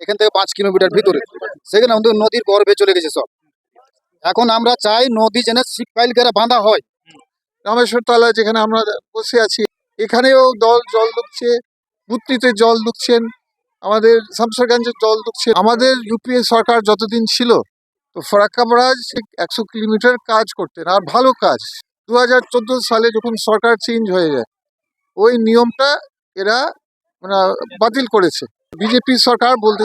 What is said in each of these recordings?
এখান থেকে পাঁচ কিলোমিটার ভিতরে। সেখানে আমাদের নদীর গর্ভে চলে গেছে সব। এখন আমরা চাই নদী যেন শিপকাইল করে বাঁধা হয়। রামেশ্বর তলা যেখানে আমরা বসে আছি, এখানেও দল জল ঢুকছে বুত্রিতে জল ঢুকছেন, আমাদের শামসারগঞ্জে জল ঢুকছে। আমাদের ইউপিএ সরকার যতদিন ছিল, তো ফরাক্কা বরাজ একশো কিলোমিটার কাজ করতেন, আর ভালো কাজ। দু হাজার চোদ্দ সালে যখন সরকার চেঞ্জ হয়ে যায়, ওই নিয়মটা এরা মানে বাতিল করেছে। বিজেপি সরকার বলতে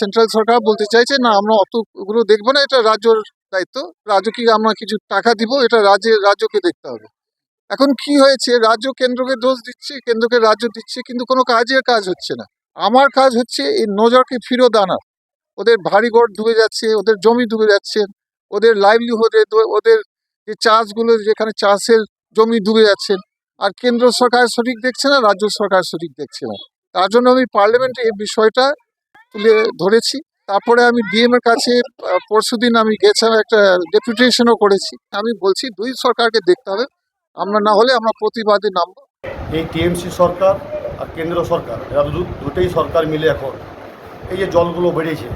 সেন্ট্রাল সরকার বলতে চাইছে, না, আমরা অতগুলো দেখব না, এটা রাজ্যর দায়িত্ব। রাজ্যকে আমরা কিছু টাকা দিব, এটা রাজ্যের রাজ্যকে দেখতে হবে। এখন কি হয়েছে? রাজ্য কেন্দ্রকে দোষ দিচ্ছে, কেন্দ্রকে রাজ্য দিচ্ছে, কিন্তু কোনো কাজের কাজ হচ্ছে না। আমার কাজ হচ্ছে এই নজরকে ফিরত আনা। ওদের ভারী ঘর ডুবে যাচ্ছে, ওদের জমি ডুবে যাচ্ছে, ওদের লাইভলিহুডে ওদের যে চাষগুলো, যেখানে চাষের জমি ডুবে যাচ্ছে, আর কেন্দ্র সরকার সঠিক দেখছে না, রাজ্য সরকার সঠিক দেখছে না। তার জন্য আমি পার্লামেন্টে এই বিষয়টা তুলে ধরেছি। তারপরে আমি ডিএম এর কাছে পরশু দিন আমি গেছিলাম একটা ডেপুটেশনও করেছি। আমি বলছি, দুই সরকারকে দেখতে হবে। আমরা না হলে আমরা প্রতিবাদে নামবো। এই টিএমসি সরকার আর কেন্দ্র সরকার, এরা দুটোই সরকার মিলে এখন। এই যে জলগুলো বেড়েছে,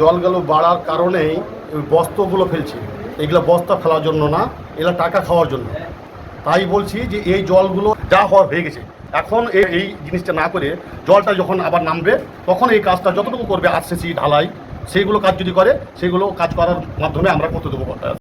জলগুলো বাড়ার কারণেই ওই ফেলছে। এগুলো বস্তা ফেলার জন্য না, এগুলো টাকা খাওয়ার জন্য। তাই বলছি যে এই জলগুলো যা হওয়ার হয়ে গেছে। এখন এই জিনিসটা না করে জলটা যখন আবার নামবে, তখন এই কাজটা যতটুকু করবে আরসিসি, ঢালাই, সেইগুলো কাজ যদি করে সেগুলো কাজ করার মাধ্যমে আমরা করতে দেবো